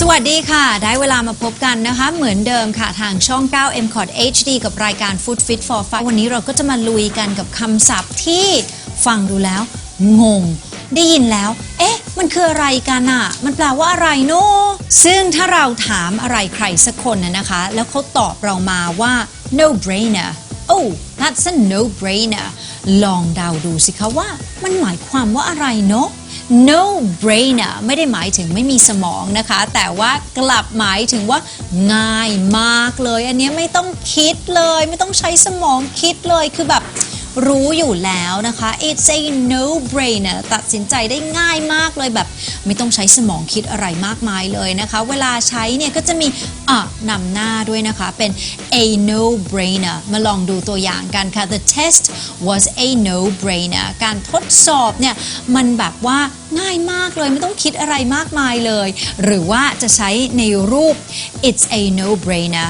สวัสดีค่ะ ได้เวลามาพบกันนะคะ เหมือนเดิมค่ะ ทางช่อง 9 m c o t HD กับรายการ Food Fit for Fun วันนี้เราก็จะมาลุยกันกับคำศัพท์ที่ฟังดูแล้ว งง ได้ยินแล้ว เอ๊ะ มันคืออะไรกันอะมันแปลว่าอะไรเนอะซึ่งถ้าเราถามอะไรใครสักคนนะนะคะ แล้วเขาตอบเรามาว่า no brainer oh that's a no brainer ลองเดาดูสิคะว่ามันหมายความว่าอะไรเนาะ no brainer ไม่ได้หมายถึงไม่มีสมองนะคะ แต่ว่ากลับหมายถึงว่าง่ายมากเลย อันนี้ไม่ต้องคิดเลย ไม่ต้องใช้สมองคิดเลยคือแบบ รู้อยู่แล้วนะคะ it's a no brainer ตัดสินใจได้ง่ายมากเลยแบบ ไม่ต้องใช้สมองคิดอะไรมากมายเลยนะคะ เวลาใช้เนี่ยก็จะมีอะนำหน้าด้วยนะคะเป็น a no brainer มาลองดูตัวอย่างกันค่ะ the test was a no brainer การทดสอบเนี่ยมันแบบว่าง่ายมากเลยไม่ต้องคิดอะไรมากมายเลย หรือว่าจะใช้ในรูป it's a no brainer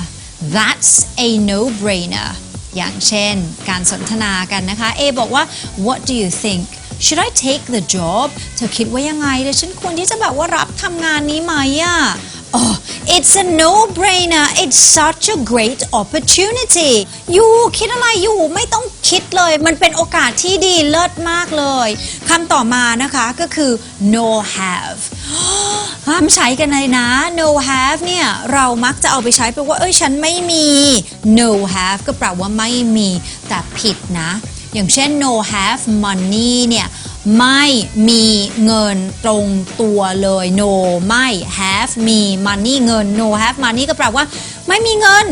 that's a no brainer อย่างเช่น การสนทนากันนะคะ A บอกว่า what do you think should I take the job เธอคิดว่ายังไงเลยฉันควรที่จะแบบว่ารับทำงานนี้ไหมอะ Oh, it's a no-brainer. It's such a great opportunity. อยู่คิดอะไรอยู่ไม่ต้องคิดเลย มันเป็นโอกาสที่ดีเลิศมากเลยคำต่อมานะคะก็คือ no have ห้ามใช้กันเลยนะ no have เนี่ยเรามักจะเอาไปใช้แปลว่า เอ้ยฉันไม่มี no have ก็แปลว่าไม่มี แต่ผิดนะ อย่างเช่น no have money เนี่ยไม่มีเงินตรงตัวเลย no ไม่ have มี money เงิน no have money ก็แปลว่า ไม่มีเงิน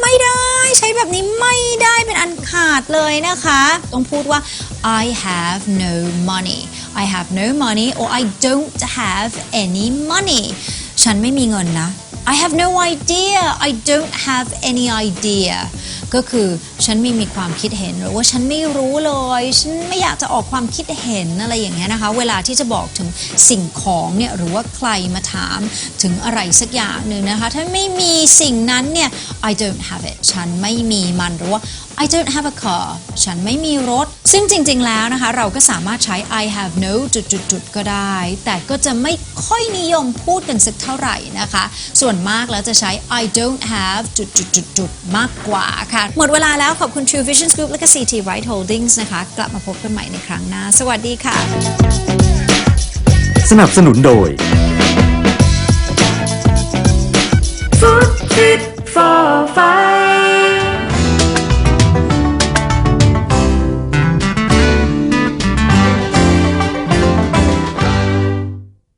ไม่ได้ ใช้แบบนี้ไม่ได้เป็นอันขาดเลยนะคะ ต้องพูดว่า I have no money I have no money or I don't have any money ฉันไม่มีเงินนะ I have no idea I don't have any idea ก็คือฉันไม่มีความคิดเห็นหรือว่าฉันไม่รู้เลย ฉันไม่อยากจะออกความคิดเห็นอะไรอย่างเงี้ยนะคะ เวลาที่จะบอกถึงสิ่งของเนี่ยหรือว่าใครมาถามถึงอะไรสักอย่างหนึ่งนะคะ ถ้าไม่มีสิ่งนั้นเนี่ย I don't have it ฉันไม่มีมันหรือว่า I don't have a car ฉันไม่มีรถ ซึ่งจริง ๆ แล้วนะคะ เราก็สามารถใช้ I have no จุดๆๆก็ได้ แต่ก็จะไม่ค่อยนิยมพูดกันสักเท่าไหร่นะคะ ส่วนมากแล้วจะใช้ I don't have จุดๆๆๆมากกว่าค่ะ หมดเวลาแล้วขอบคุณ True Vision Group และก็ CT Right Holdings นะคะ กลับมาพบกันใหม่ในครั้งหน้า สวัสดีค่ะ สนับสนุนโดย Food Fit for Five